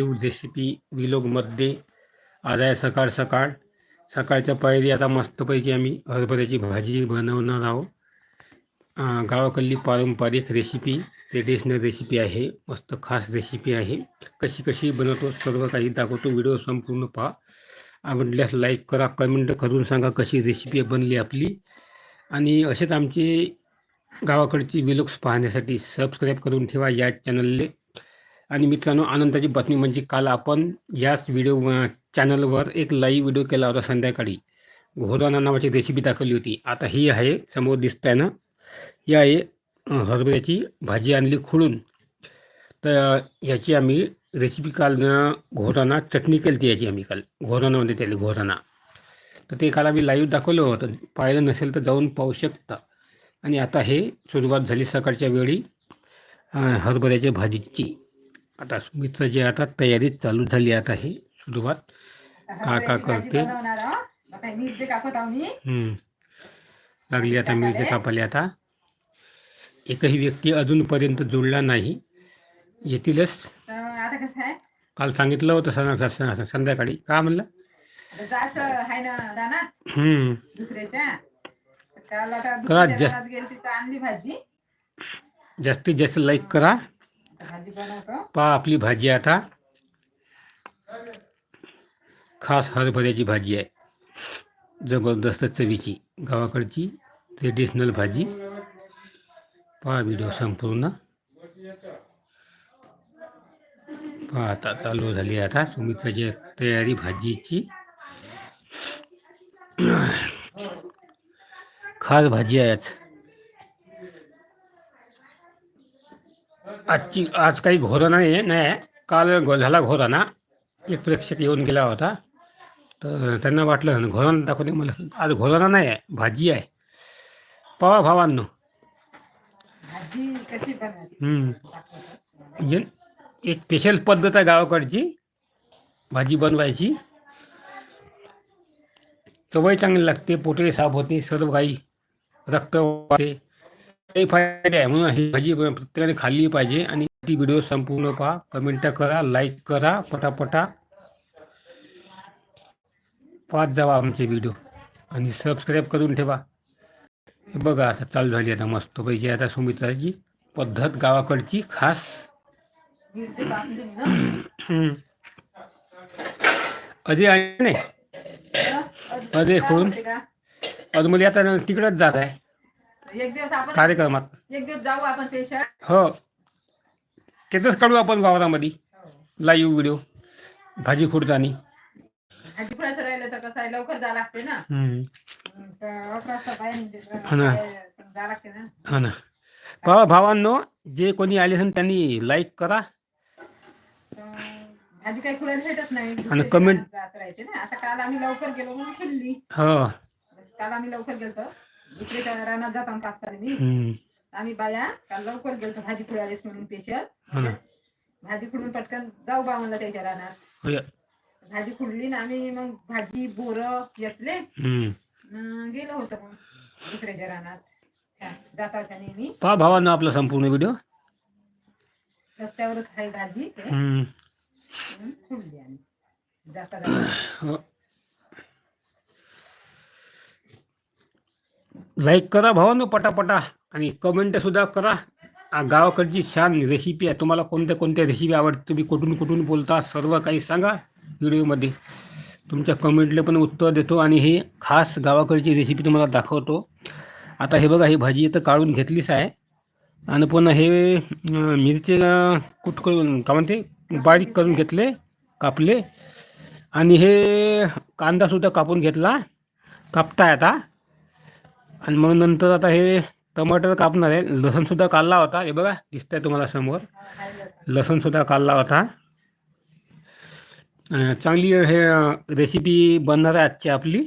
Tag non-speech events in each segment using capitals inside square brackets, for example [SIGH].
Recipe विलोगमध्ये आज आहे सकाळ सकाळ. सकाळच्या पायरी आता मस्तपैकी आम्ही हरभऱ्याची भाजी बनवणार आहोत. गावाकडली पारंपरिक रेसिपी ट्रेडिशनल रेसिपी आहे. मस्त खास रेसिपी आहे. कशी कशी बनवतो सर्व काही दाखवतो. व्हिडिओ संपूर्ण पहा. आवडल्यास लाईक करा कमेंट करून सांगा कशी रेसिपी बनली आपली. आणि असेच आमचे गावाकडची विलोक्स पाहण्यासाठी सबस्क्राईब करून ठेवा या चॅनलले आणि मित्रांनो आनंदाची बातमी म्हणजे काल आपण याच व्हिडिओ चॅनलवर एक लाईव्ह व्हिडिओ केला होता संध्याकाळी. घोराना नावाची रेसिपी दाखवली होती. आता ही आहे समोर दिसत आहे ना? ही आहे हरभऱ्याची भाजी आणली खुळून. तर याची आम्ही रेसिपी काल घोराना चटणी केली होती याची आम्ही काल. घोराना त्याला घोराना तर ते काल आम्ही लाईव्ह दाखवलं होतं. पाहिलं नसेल तर जाऊन पाहू शकता. आणि आता हे सुरुवात झाली सकाळच्या वेळी हरभऱ्याच्या भाजीची. आता सुमित्राची आता तयारी चालू झाली आता हे सुरुवात. का का करते. लागली आता मिरची कापायला आता. एकही व्यक्ती अजूनपर्यंत जुळला नाही. येतीलच. काल सांगितलं होतं सं- सं- संध्याकाळी. का म्हणलं? जा- जास्तीत जास्त लाईक करा. पहा आपली भाजी आता. खास हरभऱ्याची भाजी आहे. जबरदस्त चवीची. गावाकडची ट्रेडिशनल भाजी. पहा व्हिडिओ संपूर्ण. पहा आता चालू झाली आता सुमित्राची तयारी भाजीची. खास भाजी आहे आज. आजची आज काही घोरं नाही काल झाला घोराना एक प्रेक्षक येऊन गेला होता. तर त्यांना वाटलं घोराना दाखवणे मला आज घोराना नाही आहे भाजी आहे. पवा भावांनो. हम्म. म्हणजे एक स्पेशल पद्धत आहे गावाकडची. भाजी बनवायची. चवही चांगली लागते पोटही साफ होते सर्व काही रक्त वाढते काही फायदे आहे. म्हणून ही भाजी प्रत्येकाने खाल्ली पाहिजे. आणि ती व्हिडिओ संपूर्ण पहा. कमेंट करा लाईक करा पटापटा. पाहत जावा आमचे व्हिडिओ. आणि सबस्क्राईब करून ठेवा. हे बघा आता चालू झाली आता मस्तपैकी आता सुमित्राची पद्धत गावाकडची खास. अजय आहे नाही? अजय का? अजमली आता तिकडंच जात आहे. एक दिवस आपण कार्यक्रमात. एक दिवस जाऊ आपण हो. तिथंच काढू आपण वावरामध्ये लाईव्ह व्हिडिओ भाजी खुडतानी भाजी फळाचं राहिलं तर कसं आहे लवकर जावं लागते ना. हम्म. तर अकरा वाजता बाहेर निघते तर हा ना. जावं लागते ना. हा ना. भावा भावांनो जे कोणी आले असेल त्यांनी लाईक करा. तर भाजी काही खुलायला भेटत नाही. आणि comment- राहते ना. आता काल आम्ही लवकर गेलो म्हणून खुलली हो. काल आम्ही लवकर गेलतो. दुसऱ्याच्या रानात जातो आम्ही पाच मी हम्म. आम्ही बाया काल लवकर गेलतो भाजी खुळालीस म्हणून हो ना. भाजी खुडून पटकन जाऊ बा म्हणलं त्याच्या रानात. होय. भाजी खुडली ना आम्ही मग भाजी बोरं हम्म. अन् गेलो होतो मग दुसऱ्याच्या रानात. हा, जाता त्या नेहमी पहा भावांनो आपला संपूर्ण व्हिडिओ रस्त्यावरच आहे भाजी ते. हम्म. म्हणून खुडली आम्ही. जाता जाता हो. लाईक करा भावानो पटापटा आणि कमेंट सुद्धा करा. गावाकडची छान रेसिपी आहे. तुम्हाला कोणत्या कोणत्या रेसिपी आवडते तुम्ही कुठून कुठून बोलता सर्व काही सांगा व्हिडिओमध्ये. तुमच्या कमेंटला पण उत्तर देतो आणि हे खास गावाकडची रेसिपी तुम्हाला दाखवतो. आता हे बघा ही भाजी इथं काढून घेतलीच आहे. आणि पुन्हा हे मिरचे मिरची कुट करून का म्हणते बारीक करून घेतले कापले. आणि हे कांदासुद्धा कापून घेतला. कापताय आता. आणि मग नंतर आता हे टमाटर कापणार आहे. लसूणसुद्धा काढला होता. हे बघा दिसतंय तुम्हाला समोर. लसूण लसूणसुद्धा काढला होता. चांगली हे रेसिपी बनणार आहे आजची आपली.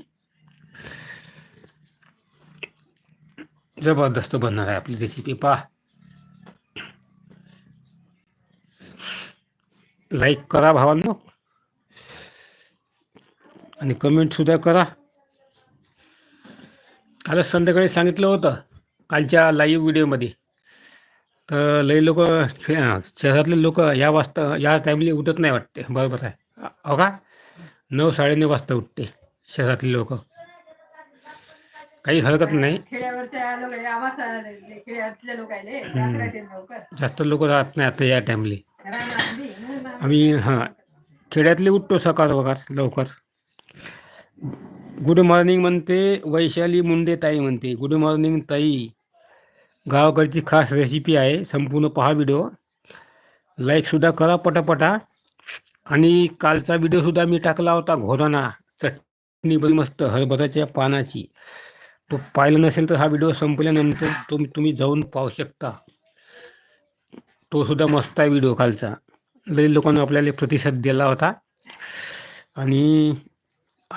जबरदस्त बनणार आहे आपली रेसिपी पहा. लाईक करा भावांनो. आणि कमेंटसुद्धा करा. कालच संध्याकाळी सांगितलं होतं कालच्या लाईव्ह व्हिडिओमध्ये तर लई लोक शहरातले लोक या वाजता या टाईमला उठत नाही वाटते. बरोबर आहे. हो का? नऊ साडेनऊ वाजता उठते शहरातले लोक. काही हरकत नाही. जास्त लोक राहत नाही आता या टाईमले आम्ही हां खेड्यातले उठतो सकाळ वगैरे लवकर. गुड मॉर्निंग म्हणते वैशाली मुंडे ताई म्हणते. गुड मॉर्निंग ताई. गावाकडची खास रेसिपी आहे संपूर्ण पहा व्हिडिओ लाईकसुद्धा करा पटापटा. आणि कालचा व्हिडिओसुद्धा मी टाकला होता घोराना चटणी बरी मस्त हरभऱ्याच्या पानाची. तो पाहिला नसेल तर हा व्हिडिओ संपल्यानंतर तुम्ही तुम्ही जाऊन पाहू शकता. तो सुद्धा मस्त आहे व्हिडिओ कालचा. लई लोकांना आपल्याला प्रतिसाद दिला होता. आणि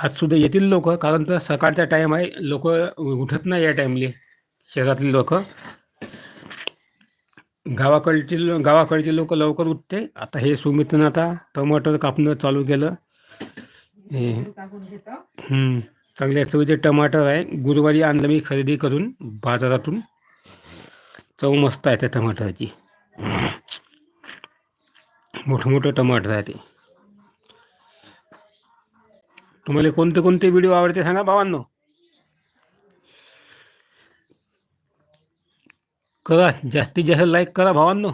आजसुद्धा येतील लोक कारण तर सकाळचा टाईम आहे. लोक उठत नाही या टाईमले शहरातले लोक. गावाकडची गावाकडचे लोक लवकर उठते. आता हे सुमितनं आता टमाटर कापणं चालू केलं. हे चांगल्या चवीचे टमाटर आहे. गुरुवारी आणलं मी खरेदी करून बाजारातून. चव मस्त आहे त्या टमाटरची. मोठं मोठं टमाटर आहे ते. तुम्हाला कोणते कोणते व्हिडिओ आवडते सांगा भावांनो. करा जास्तीत जास्त लाईक करा भावांनो.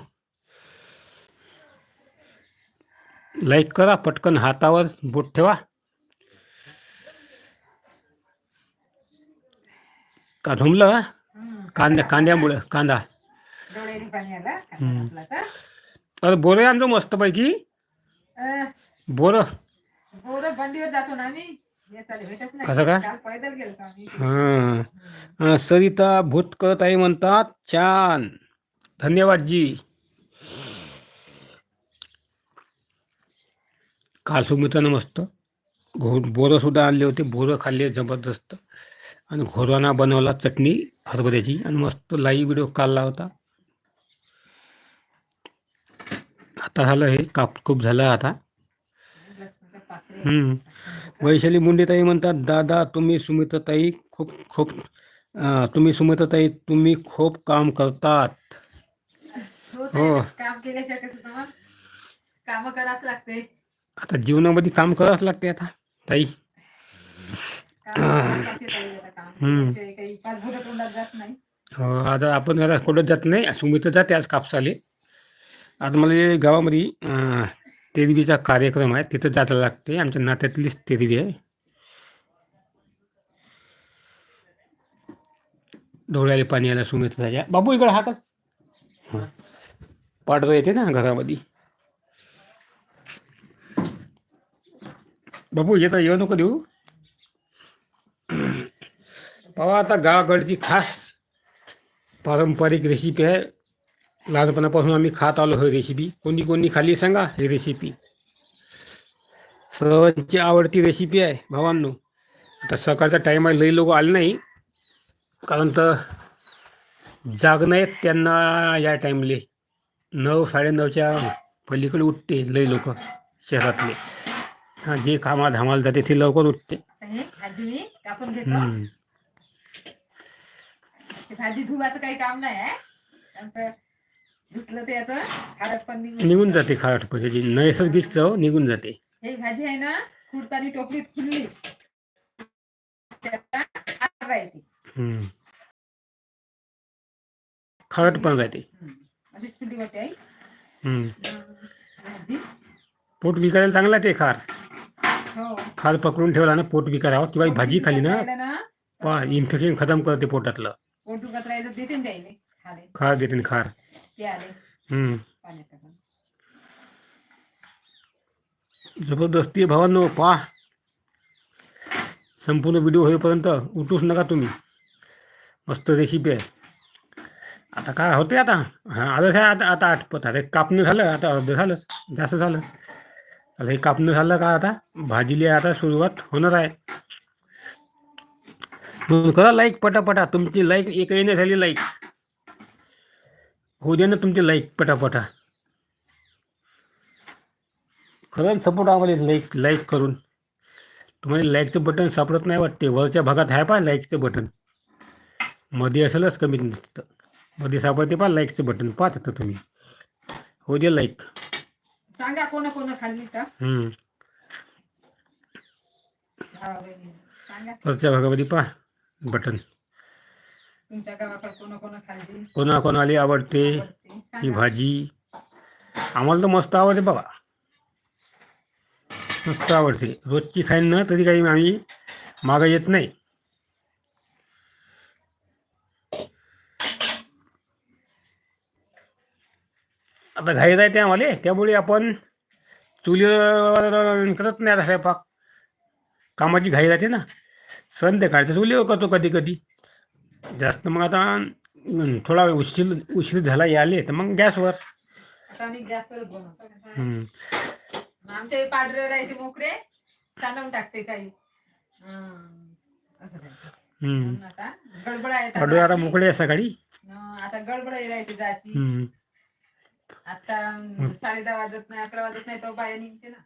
लाईक करा पटकन हातावर बोट ठेवा. का झुमलं. कांद्या कांद्यामुळं कांदा. अरे बोरं आहे आमचं मस्तपैकी. तर बोरं. बंडीवर जातो ना आम्ही. कसं काय? हां सरिता भूतकर ताई म्हणतात छान. धन्यवाद जी. काल सुमित्रानं मस्त घो बोरं सुद्धा आणले होते. बोरं खाल्ले जबरदस्त. आणि घोरवाना बनवला चटणी हरभऱ्याची. आणि मस्त लाईव्ह व्हिडिओ काढला होता. आता झालं हे कापकूप झालं आता. हम्म. वैशाली मुंडेताई म्हणतात दादा तुम्ही सुमित्राताई खूप खूप तुम्ही सुमित्राताई तुम्ही खूप काम करतात. हो हो. काम केल्याशिवाय कसं तुम्हाला काम करावंच लागते. आता जीवनामध्ये काम करावंच लागते आता ताई. हो, आता आपण आता कुठं जात नाही सुमित्र जाते आज कापसाले. आज मला गावामध्ये तेरवीचा कार्यक्रम आहे तिथं जायला लागते. आमच्या नात्यातलीच तेरवी आहे. डोळ्याला पाणी आला सुमित राजा. बाबू इकडे हा का? पाठवा येते ना घरामध्ये. बाबू येता येऊ नको देऊ. [CLEARS THROAT] बाबा आता गावाकडची खास पारंपरिक रेसिपी आहे. लहानपणापासून आम्ही खात आलो ही रेसिपी कोणी कोणी खाल्ली सांगा ही रेसिपी सर्वांची आवडती रेसिपी आहे भावांनो. आता सकाळचा टाईम आहे लई लोक आले नाही. कारण तर जागणं आहेत त्यांना या टाईमले नऊ साडेनऊच्या पलीकडे उठते लई लोक शहरातले. हां जे कामा धामाला जाते ते लवकर उठते. हे भाजी धुवायचं काही काम नाही आहे धुतलं ते याचं खारट पण निघून निघून जाते. खारट त्याची नैसर्गिक चव निघून जाते. ही भाजी आहे ना खुडतानी टोपलीत खुलली त्याचा खार राहते. हम्म. खारट पण राहते. अशीच खुली वाटते आई हम्म. भाजी. पोट विकायला चांगला ते खार. हो. खार पकडून ठेवला ना पोट विकायला किंवा भाजी खाली ना खायला पा इन्फेक्शन खतम करते पोटातलं. पोट दुखत राहिलं देते ना द्यायले खाले खार देते ना खार. ते आले. जबरदस्ती भावांनो पहा. संपूर्ण व्हिडिओ होईपर्यंत उठूच नका तुम्ही. मस्त रेसिपी आहे. आता काय होते आता? हा आलं आहे आता? आता आठपत. आता हे कापणं झालं आता अर्ध झालं जास्त झालं. आता हे कापणं झालं का आता? भाजीली आता सुरुवात होणार आहे. म्हणून करा लाईक पटापटा. तुमची लाईक एकही नाही झाली लाईक होऊ दे ना तुमची लाईक पटापटा. खरंच सपोर्ट आम्हाला लाईक लाईक करून. तुम्हाला लाईकचं बटन सापडत नाही वाटते. वरच्या भागात आहे पा लाईकचं बटनमध्ये असेलच कमीत नसतं मध्ये सापडते पहा लाईकचं बटन पाहत आता तुम्ही? हो दे लाईक सांगा कोण कोण खाल्ली का? हम्म. सांगा. वरच्या भागामध्ये पहा बटन तुमच्या गावाकडे कोण कोण खाल्ली? कोणा कोणाला आवडते? ही. भाजी. आम्हाला तर मस्त आवडते बाबा मस्त आवडते. रोजची खाईन ना तरी काही आम्ही मागं येत नाही. आता घाई राहते आम्हाला. त्यामुळे आपण चुलीवर करत नाही आता स्वयंपाक. कामाची घाई राहते ना. संध्याकाळच्या चुलीवर करतो कधी कधी. जास्त मग आता थोडा उशीर उशीर झाला याले तर मग गॅसवर आता आम्ही गॅसवरच बनवतो हम्म. आमच्या पांढरे राहायचे मोकळे टाकते काही हं, असं राहतं. हम्म. म्हणून आता गडबड आहे आता आता. मोकळे आहे सकाळी हं, आता गडबड आहे राहायची जायची हम्म. आता साडे दहा वाजत नाही अकरा वाजत नाही तो बाया निघते ना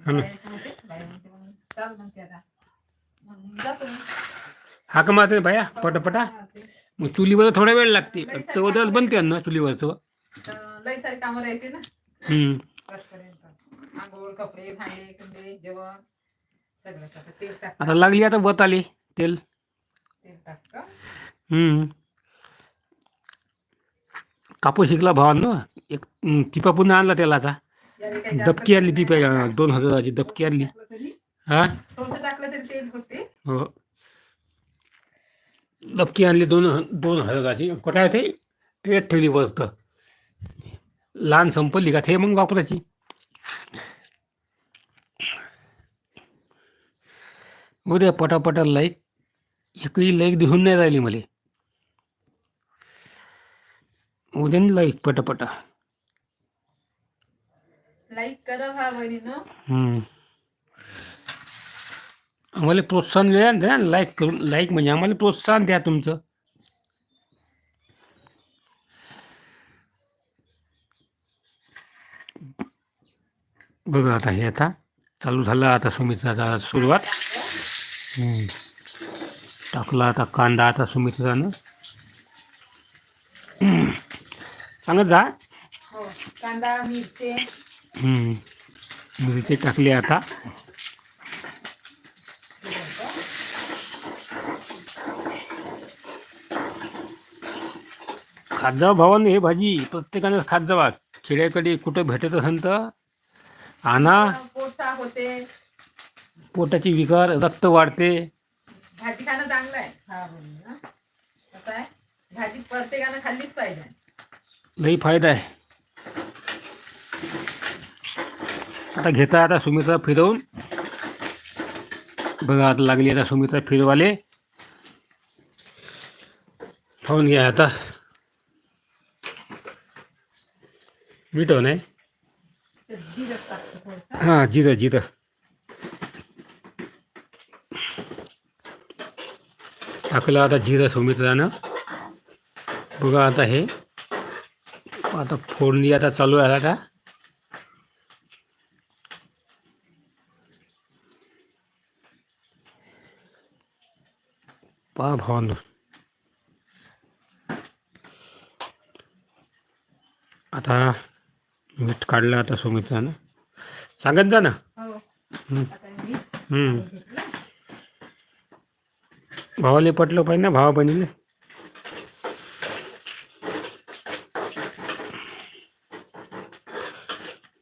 हो ना. बाया म्हणते, बाया म्हणते मग चाल म्हणते आता मग जातो मी. हाक मारते बाया पटापटा. मग चुलीवर थोडा वेळ लागते. चौदाच बनते ना चुलीवरचं. तर लई सारी कामं राहते ना. आंघोळ कपडे भांडे कुंडे जेवण सगळं सगळं तेल टाक. आता लागली आता बत आली तेल. हम्म. कापूस शिकला भावांनो. एक टिपा पुन्हा आणला तेलाचा दबकी आणली अं, दोन हजाराची दबकी आणली. हा? टाकलं तरी तेल होते. हो. दबकी आणली दोन दोन हजाराची. आहे ते? एक ठेवली वस्त लहान संपली का? ते मग वापरायची. उद्या पटापटा लाईक. एकही लाईक दिसून नाही राहिली मला. उद्या लाईक पटापटा. लाईक करा हम्म. आम्हाला प्रोत्साहन द्या द्या लाईक करून लाईक म्हणजे आम्हाला प्रोत्साहन द्या तुमचं बघा आता हे आता चालू झालं आता सुमित्राचा सुरुवात. टाकला आता कांदा आता सुमित्रानं. सांगत जा हो कांदा मिरची हम्म. मिरची टाकली आता खात जावा भावानं हे भाजी प्रत्येकानं खात जावा खेड्याकडे कुठं भेटत असेल तर आणा. पोट होते. पोटाची विकार रक्त वाढते. भाजी खाणं चांगलं आहे. हा कसं आहे? भाजी प्रत्येकानं खाल्लीच पाहिजे. लई फायदा आहे. आता घेता आता सुमित्रा फिरवून. बघा आता लागली आता सुमित्रा फिरवाले. खाऊन घ्या आता. मिठो नाही हा जिरं टाकतो हां जिरं जिरं टाकलं आता जिरं सुमित्रानं बघा आता हे. आता फोडणी आता चालू आहे आता. पा भावांनो. आता मीठ काढलं आता सुमित्रानं सांगत जा ना. हो. भावाले पटलं पाहिजे ना भावा बहिणीले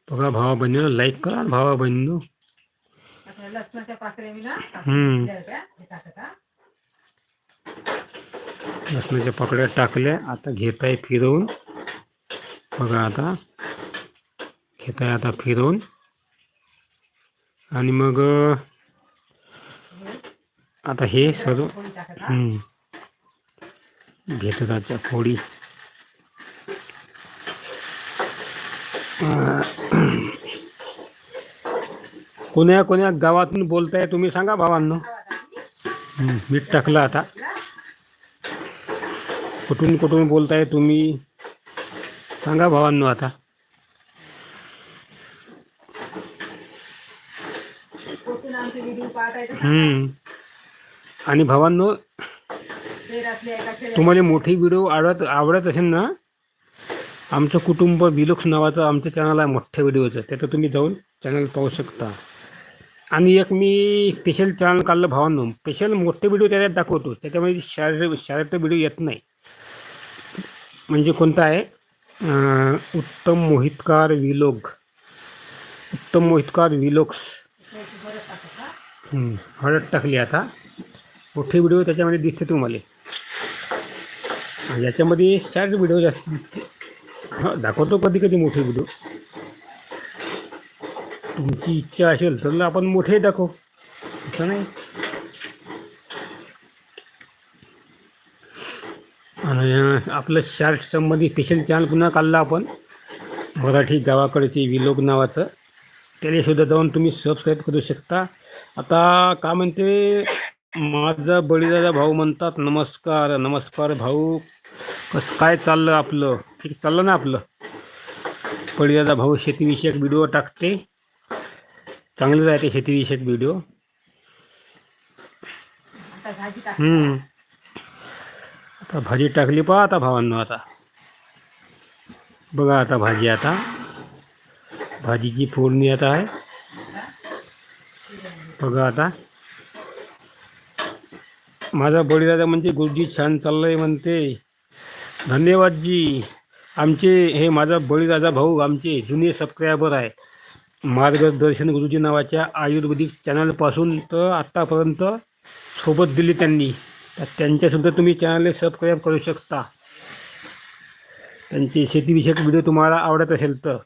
बघा भावा बहिणीनं लाईक करा भावा बहिणीनं. लसणाच्या पकड्या टाकल्या आता घेताय फिरवून. बघा आता. घेताय आता फिरवून. आणि मग आता हे सर्व घेतो आजच्या फोडी. कोण्या कोण्या गावातून बोलताय तुम्ही सांगा भावांनो. मीठ टाकलं आता. कुठून कुठून बोलताय तुम्ही? सांगा भावांनो आता कुठून आमचे व्हिडिओ पाहत आहे तर सांगा. हम्म. आणि भावांनो तुम्हाला मोठी व्हिडिओ आवडत आवडत असेल ना आमचं कुटुंब विलुक्स नावाचं आमचं चॅनल आहे मोठ्या व्हिडिओचं. त्याचं तुम्ही जाऊन चॅनल पाहू शकता. आणि एक मी स्पेशल चॅनल काढलं भावांनो. स्पेशल मोठे व्हिडिओ त्याच्यात दाखवतो. त्याच्यामध्ये शाळेत शाळेचा व्हिडिओ येत नाही. म्हणजे कोणता आहे? उत्तम मोहितकार विलोग उत्तम मोहितकार विलोक्स त्याची बरं टाकत हा. हं, हळद टाकली आता. मोठे व्हिडिओ त्याच्यामध्ये दिसते तुम्हाला. आणि याच्यामध्ये चार व्हिडिओ जास्त दिसते. दाखवतो कधी कधी मोठे व्हिडिओ. तुमची इच्छा असेल तर आपण मोठे दाखवू. असं नाही. आणि आपलं शार्ट संबंधी स्पेशल चॅनल पुन्हा काढला आपण. मराठी गावाकडचे विलोक नावाचं. त्याला सुद्धा जाऊन तुम्ही सबस्क्राईब करू शकता. आता का म्हणते माझा बळीदादा भाऊ म्हणतात नमस्कार नमस्कार भाऊ. कसं काय चाललं आपलं? ठीक चाललं ना आपलं? बळीदादा भाऊ शेतीविषयक व्हिडिओ टाकते. चांगलं आहे ते शेतीविषयक व्हिडिओ. आता भाजी टाकली पहा आता भावांनो आता. बघा आता भाजी आता. भाजीची फोडणी आता आहे. बघा आता. माझा बळीदादा म्हणजे गुरुजी छान चाललंय म्हणते. धन्यवादजी आमचे हे माझा बळीदादा भाऊ आमचे जुने सबस्क्रायबर आहे. मार्गदर्शन गुरुजी नावाच्या आयुर्वेदिक चॅनलपासून तर आत्तापर्यंत सोबत दिली त्यांनी. तर त्यांच्यासुद्धा तुम्ही चॅनलला सबस्क्राईब करू शकता. त्यांचे शेतीविषयक व्हिडिओ तुम्हाला आवडत असेल तर.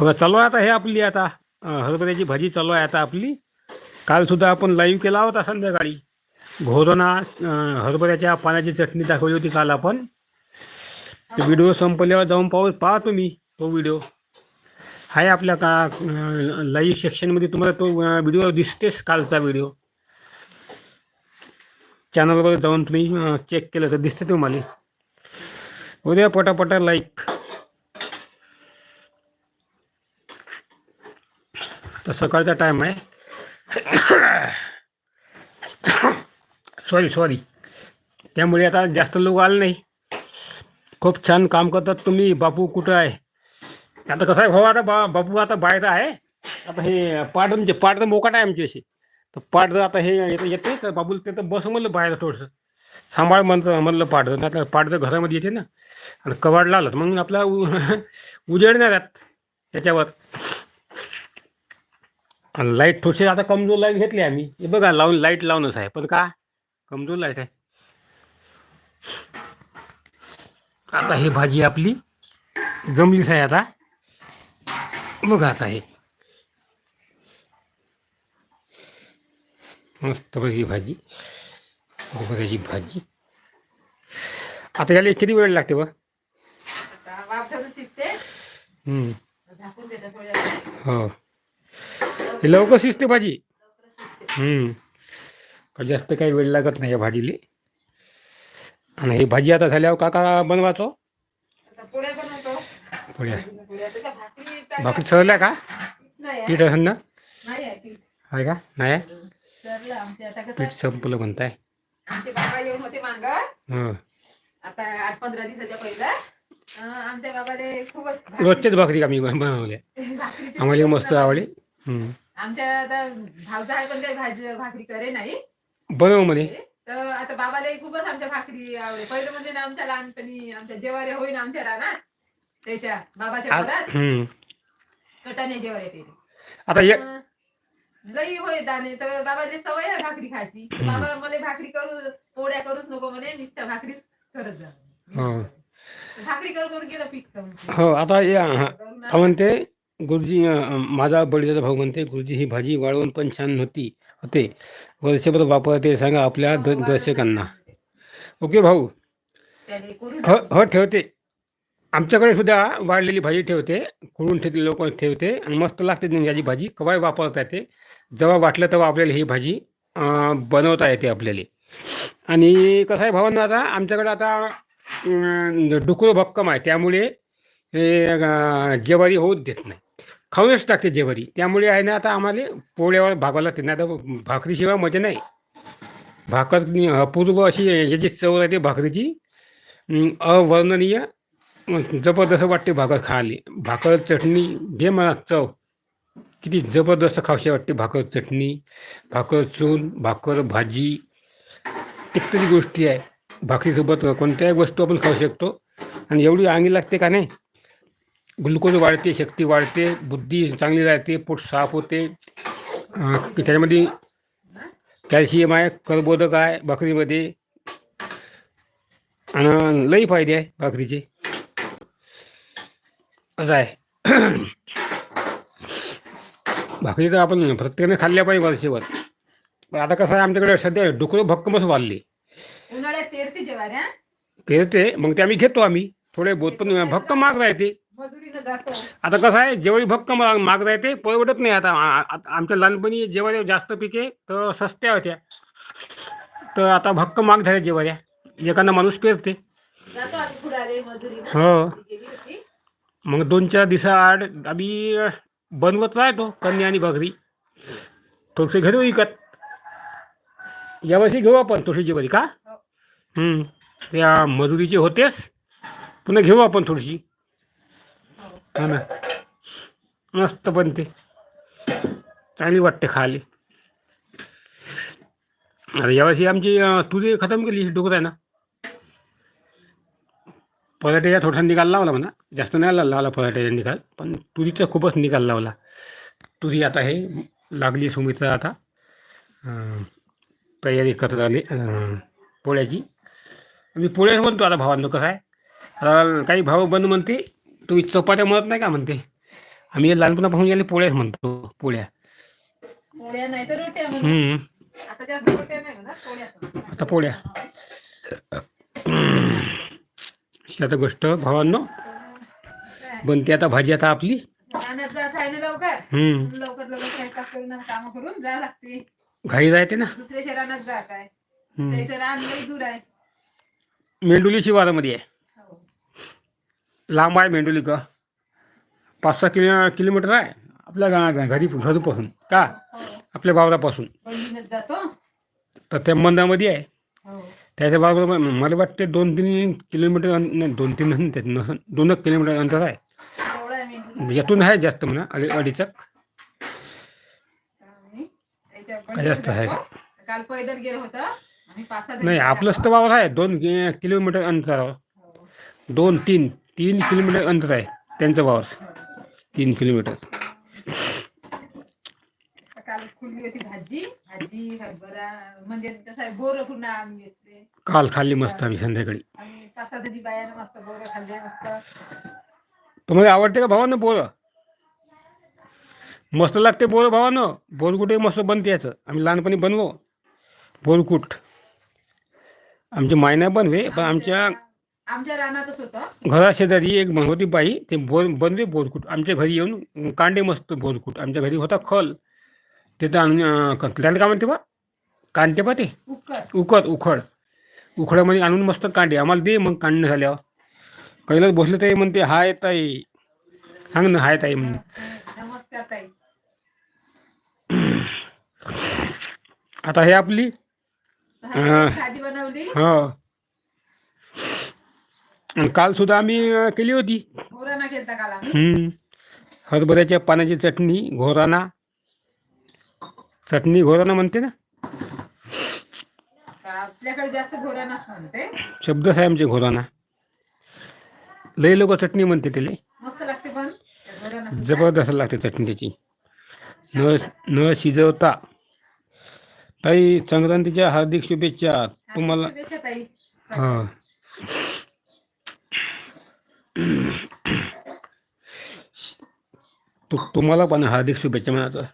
बघा चालू आहे आता हे आपली आता हरभऱ्याची भाजी चालू आहे आता आपली. कालसुद्धा आपण लाईव्ह केला होता संध्याकाळी. घोरणा हरभऱ्याच्या पाण्याची चटणी दाखवली होती काल आपण. ते व्हिडिओ संपल्यावर जाऊन पाहू पहा तुम्ही तो व्हिडिओ आहे आपल्या का लाईव्ह सेक्शनमध्ये तुम्हाला तो व्हिडिओ दिसतेच कालचा व्हिडिओ चॅनलवर जाऊन तुम्ही चेक केलं तर दिसते तुम्हाला. उद्या पटापटा लाईक तर सकाळचा टाईम आहे. सॉरी सॉरी त्यामुळे आता जास्त लोक आले नाही. खूप छान काम करतात तुम्ही. बापू कुठं आहे? आता कसं आहे भाऊ आता बा बापू आता बाहेर आहे. आता हे पाठ म्हणजे पाठ तर मोकाट आहे आमची अशी तर पाठ आता हे येतं येते तर बाबू ते तर बस म्हणलं बाहेर थोडंसं. सांभाळ म्हणतं म्हणलं पाठ नाही तर पाठ घरामध्ये येते ना. आणि कवाड लागलं तर मग आपला उ [LAUGHS] उजेड नाही त्याच्यावर. आणि लाइट थोडीशी आता कमजोर लाइट घेतली आम्ही. हे बघा लावून लाइट लावूनच आहे पण का? कमजोर लाइट आहे. आता ही भाजी आपली जमलीच आहे आता. बघा आता हे. मस्त ही भाजी. बघायची भाजी. आता याला किती वेळ लागते बा आता वाफ धरून शिजते. हम्म. झाकून देते थोड्या वेळ. हो. हे लवकर शिजते भाजी. हम्म. का जास्त काही वेळ लागत नाही या भाजीले. आणि ही भाजी आता झाल्यावर काका पोळ्या तशा भाकरी सरल्या का. पीठ असेल ना? आहे का? नाही पीठ संपलं म्हणताय. हं. खूपच भाकरी- भाकरी आम्ही बनवल्या? भाकरीची आम्हाला मस्त आवडली. आमच्या आता भावजा पण काही भाजी भाकरी करे नाही. बनव म्हणे. तर आता बाबाला खूपच आमच्या भाकरी आवडे. पहिलं म्हणजे ना आमच्या लहानपणी आमच्या जेवारे होईन आमच्या रानात त्याच्या बाबाच्या घरात. कटाने जेवारे केले आता एक लई होय दाणे. तर बाबाची सवय आहे भाकरी खायची. बाबा मला भाकरी करू पोळ्या करूच नको म्हणे नुसत्या भाकरीच करत जा. भाकरी करू करू गेलं पीक समजून. हो आता. करून म्हणते गुरुजी अं, माझा बळीदादा भाऊ म्हणते गुरुजी ही भाजी वाळवून पण छान होती होते. वर्षभर वापरते सांगा आपल्या द दर्शकांना. ओके भाऊ. हो हो ठेवते. आमच्याकडे सुद्धा वाढलेली भाजी ठेवते कुळून ठेवते लोक ठेवते आणि मस्त लागते याची भाजी. कवाय वापरता येते. जेव्हा वाटलं तेव्हा आपल्याला ही भाजी अं, बनवता येते आपल्याला. आणि कसं आहे भावांना आता आमच्याकडे आता अं, डुकरं भक्कम आहे. त्यामुळे हे अं, ज्वारी होऊच देत नाही. खाऊनच टाकते जेवारी. त्यामुळे आहे ना आता आम्हाला पोळ्यावर भागावं लागते नाही तर भाकरीशिवाय मजा नाही. भाकर अपूर्व अशी याची चव राहते भाकरीची. अवर्णनीय जबरदस्त वाटते भाकर खायला. भाकर चटणी घे मला चव. किती जबरदस्त खावशी वाटते भाकर चटणी भाकर चून भाकर भाजी. कितीतरी गोष्टी आहे. भाकरीसोबत कोणत्याही वस्तू आपण खाऊ शकतो. आणि एवढी अंगी लागते का नाही? ग्लुकोज वाढते शक्ती वाढते बुद्धी चांगली राहते पोट साफ होते. त्याच्यामध्ये कॅल्शियम आहे कर्बोदक आहे भाकरीमध्ये. आणि लई फायदे आहे भाकरीचे. असं आहे. [CLEARS THROAT] भाकरी तर आपण प्रत्येकाने खाल्ल्या पाहिजे वर्षभर. पण आता कसं आहे आमच्याकडे सध्या डुकरं भक्कमच वाढले. पेरते मग ते आम्ही घेतो आम्ही. थोडे बहुत पण भक्कम माग राहते. आता कसं आहे जेवढी भक्कम माग माग राहते परवडत नाही आता. आमच्या लहानपणी जेव्हा जास्त पिके तर सस्त्या होत्या. तर आता भक्कम माग झाल्या जेवाऱ्या एखादा माणूस पेरते. हो. मग दोन चार दिवसाआड आम्ही बनवत राहतो कन्या आणि भाकरी थोडसे घरी विकत यावर्षी घेऊ आपण थोडीशी जेवारी का? हो. हम्म. त्या मजुरीचे होतेच. पुन्हा घेऊ आपण थोडीशी. हा ना. मस्त बनते. चांगली वाटते खायला. अरे यावर्षी आमची तुझे तुरी खतम केली डोकत आहे ना. पराठ्याचा थोडासा निकाल लावला म्हणा. जास्त नाही लावला पराठ्याचा निकाल पण तुरीचा खूपच निकाल लावला. तुरी आता हे लागली सुमित्रा आता. तयारी करत आली पोळ्याची. मी पोळ्याच म्हणतो आता भावांनो कसं आहे? काही भाव बंद म्हणते. तुम्ही चपात्या म्हणत नाही का म्हणते आम्ही लहानपणापासून गेले पोळ्याच म्हणतो पोळ्या पोळ्या नाही तर रोट्या म्हणून हम्म. आता जास्त रोट्या नाही म्हणा पोळ्याच म्हणा. आता पोळ्या आता गोष्ट भावांनो? बनते आता भाजी आता आपली रानात जायचं आहे ना लवकर हम्म. लवकर लवकर स्वयंपाक करून काम करून जा लागते घाई राहते ना हम्म. त्याचं रान लई दूर आहे मेंडुली शिवारामध्ये आहे. लांब आहे मेंडुली का पाच सहा किलो किलोमीटर आहे आपल्या गा- घरी घरापासून. का? हो. आपल्या वावरापासून तर त्या मंदामध्ये आहे. हो. त्याच्या बरोबर मला वाटते दोन तीन किलोमीटर नाही दोन तीन त्यात नसन दोनच किलोमीटर अंतर आहे. एवढा आहे मी यातून आहे जास्त म्हणा अडी अडीचक. काय जास्त आहे? नाही आपलंच तर वावर आहे. दोन किलोमीटर अंतरावर हो. दोन तीन. तीन किलोमीटर अंतर आहे त्यांचं वावर. तीन किलोमीटर. काल खुलली म्हणजे काल खाल्ली मस्त आम्ही संध्याकाळी. तुम्हाला आवडते का भावानं बोरं? मस्त लागते बोरं भावानं. बोरकुटे मस्त बनते याचं. आम्ही लहानपणी बनवो. बोरकुट. आमची माय नाही बनवे पण आमच्या आमच्या रानातच होतं. घराशेजारी एक होती बाई ते बोर बनवे बोरकुट. आमच्या घरी येऊन कांडे मस्त बोरकुट. आमच्या घरी होता खल. तिथं आणून अं, क- त्याला काय म्हणते बा? कांडते बा ते? उकड उखड उखडामध्ये आणून मस्त कांडे. आम्हाला दे मग कांडणं झाल्यावर. कैलास बसले ताई म्हणते हाय ताई. सांग ना हाय ताई म्हणून. नमस्कार ताई. आता हे आपली हा. भाजी बनवली. हो. आणि काल सुद्धा आम्ही केली होती. घोराना केलता काल आम्ही. हम्म. हरभऱ्याच्या पाण्याची चटणी घोराना चटणी घोराना म्हणते ना? आपल्याकडे जास्त घोरानाच म्हणते. शब्दच आहे आमचे घोराना लई लोक चटणी म्हणते त्याला. मस्त लागते पण. घोराना. जबरदस्त लागते चटणी त्याची. न न शिजवता. ताई संक्रांतीच्या हार्दिक शुभेच्छा. तुम्हाला शुभेच्छा ताई. हा. तु तुम्हाला पण हार्दिक शुभेच्छा म्हणायचं.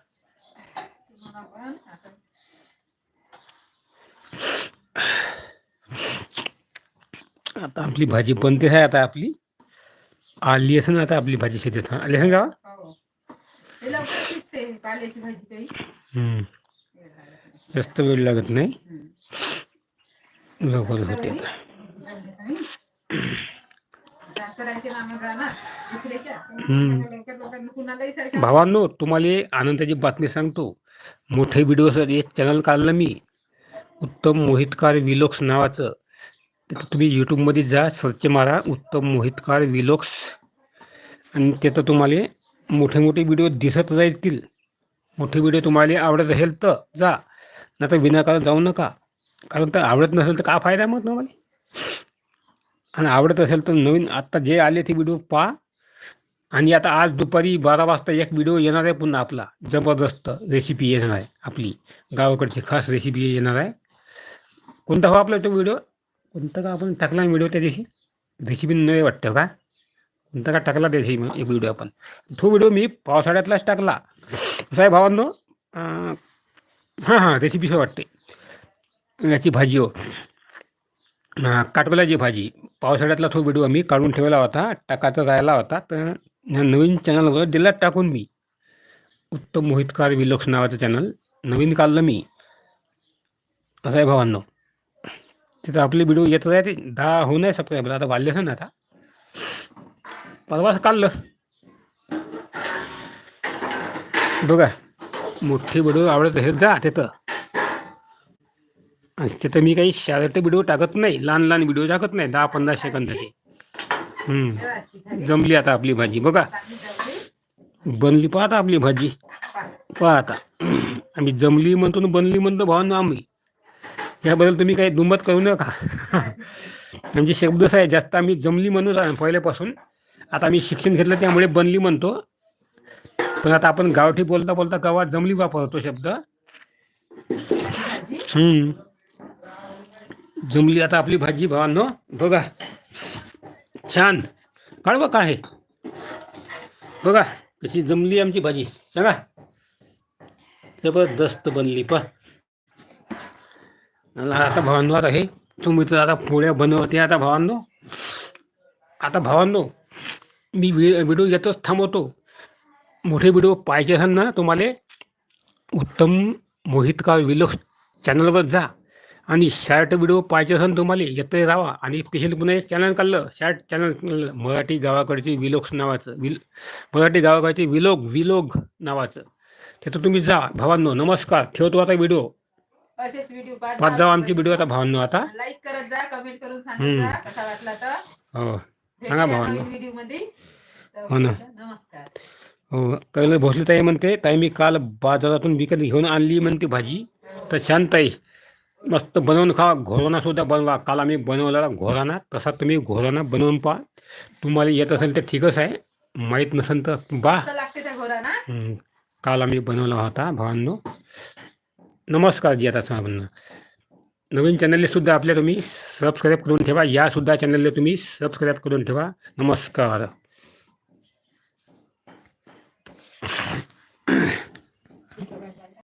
आता आपली भाजी बनते आहे आता आपली. आली असेल ना आता आपली भाजी शेतात आली असेल का? हो. जास्त वेळ लागत नाही. लवकर होते आता जाऊन घेता मी. सासऱ्यांचे नामं जाणार दुसऱ्याच्या हम्म. लवकर लवकर कुणालाही सारखं भावांनो तुम्हाला आनंदाची बातमी सांगतो. मोठे व्हिडिओसाठी एक चॅनल काढलं मी. उत्तम मोहितकार विलोक्स नावाचं. तिथं तुम्ही यूट्यूबमध्ये जा सर्च मारा उत्तम मोहितकार विलोक्स आणि तिथं तुम्हाला मोठे मोठे व्हिडिओ दिसत जातील मोठे व्हिडिओ तुम्हाला आवडत असेल तर जा. नाही तर विनाकारण जाऊ नका. कारण तर आवडत नसेल तर काय फायदा मग तुम्हाला? आणि आवडत असेल तर नवीन आत्ता जे आले ते व्हिडिओ पहा. आणि आता आज दुपारी बारा वाजता एक व्हिडिओ येणार आहे पुन्हा आपला. जबरदस्त रेसिपी येणार आहे आपली. गावाकडची खास रेसिपी येणार आहे. कोणता हो आपला तो व्हिडिओ? कोणता का आपण टाकला व्हिडिओ त्या दिवशी? रेसिपी नवे वाटतं का? कोणता का टाकला त्या दिवशी मग एक व्हिडिओ आपण? तो व्हिडिओ मी पावसाळ्यातलाच टाकला. साहेब भावांनो? हां हां रेसिपी वाटते. याची भाजी हो. हां काटवल्याची भाजी. पावसाळ्यातला तो व्हिडिओ मी काढून ठेवला होता टाकायचा राहिला होता तर ह्या नवीन चॅनलवर दिला टाकून मी. उत्तम मोहितकार विलोक्स नावाचं चॅनल. नवीन काढलं मी. असं आहे भावांनो. तिथं आपले व्हिडिओ येतच आहे ते दहा होऊ नये सबस्क्राईबर आता वाढले ना आता. परवाच काढलं. बघा. मोठी व्हिडिओ आवडत हे जा तिथं? आणि तिथं मी काही शाळेत व्हिडिओ टाकत नाही. लहान लहान व्हिडिओ टाकत नाही. दहा पंधरा सेकंदाचे हम्म. जमली आता आपली भाजी. बघा. बनली पाहता आपली भाजी. पहा. पाहता आम्ही जमली म्हणतो ना बनली म्हणतो भावांनो आम्ही. याबद्दल तुम्ही काही दुमत करू नका. म्हणजे शब्दच आहे जास्त आम्ही जमली म्हणूच आहे पहिल्यापासून. आता आम्ही शिक्षण घेतलं त्यामुळे बनली म्हणतो. पण आता आपण गावठी बोलता बोलता गावात जमली वापरतो शब्द. हम्म. जमली आता आपली भाजी भावांनो बघा. छान. काढ बघ काय बघा कशी जमली आमची भाजी. सांगा. जबरदस्त बनली पा आता भावांनो आता हे तुम्ही तर आता पोळ्या बनवते आता भावांनो. आता भावांनो मी व्हिडिओ येतच थांबवतो. मोठे व्हिडिओ पाहिजे असेल ना तुम्हाला उत्तम मोहितकार विलोक चॅनलवर जा. आणि शॉर्ट व्हिडिओ पाहिजे असेल तुम्हाला येते राहा आणि स्पेशल पुन्हा एक चॅनल काढलं शॉर्ट चॅनल मराठी गावाकडची विलोक्स नावाचं विल मराठी गावाकडची विलोग विलोग नावाचं. तिथं तुम्ही जा. भावांनो नमस्कार. ठेवतो आता व्हिडिओ. असेच व्हिडिओ पाहत पाच जाऊ आमची व्हिडिओ आता भावांनो आता. लाईक करत जा कमेंट करून कसा वाटला तर? हो. सांगा भावांनो. व्हिडिओमध्ये. तर हो ना. नमस्कार. हो कैलं भोसले ताई म्हणते ताई मी काल बाजारातून विकत घेऊन आणली म्हणते भाजी. तर छान ताई मस्त बनवून खा. घोराणा सुद्धा बनवा. काल आम्ही बनवलेला घोराणा तसा तुम्ही घोराणा बनवून पहा. तुम्हाला येत असेल तर ठीकच आहे. माहीत नसेल तर बा काल आम्ही बनवला होता भावांनो. नमस्कार जी आता सर्वांना. नवीन चॅनलने सुद्धा आपल्या तुम्ही सबस्क्राईब करून ठेवा. या सुद्धा चॅनलला तुम्ही सबस्क्राईब करून ठेवा. नमस्कार.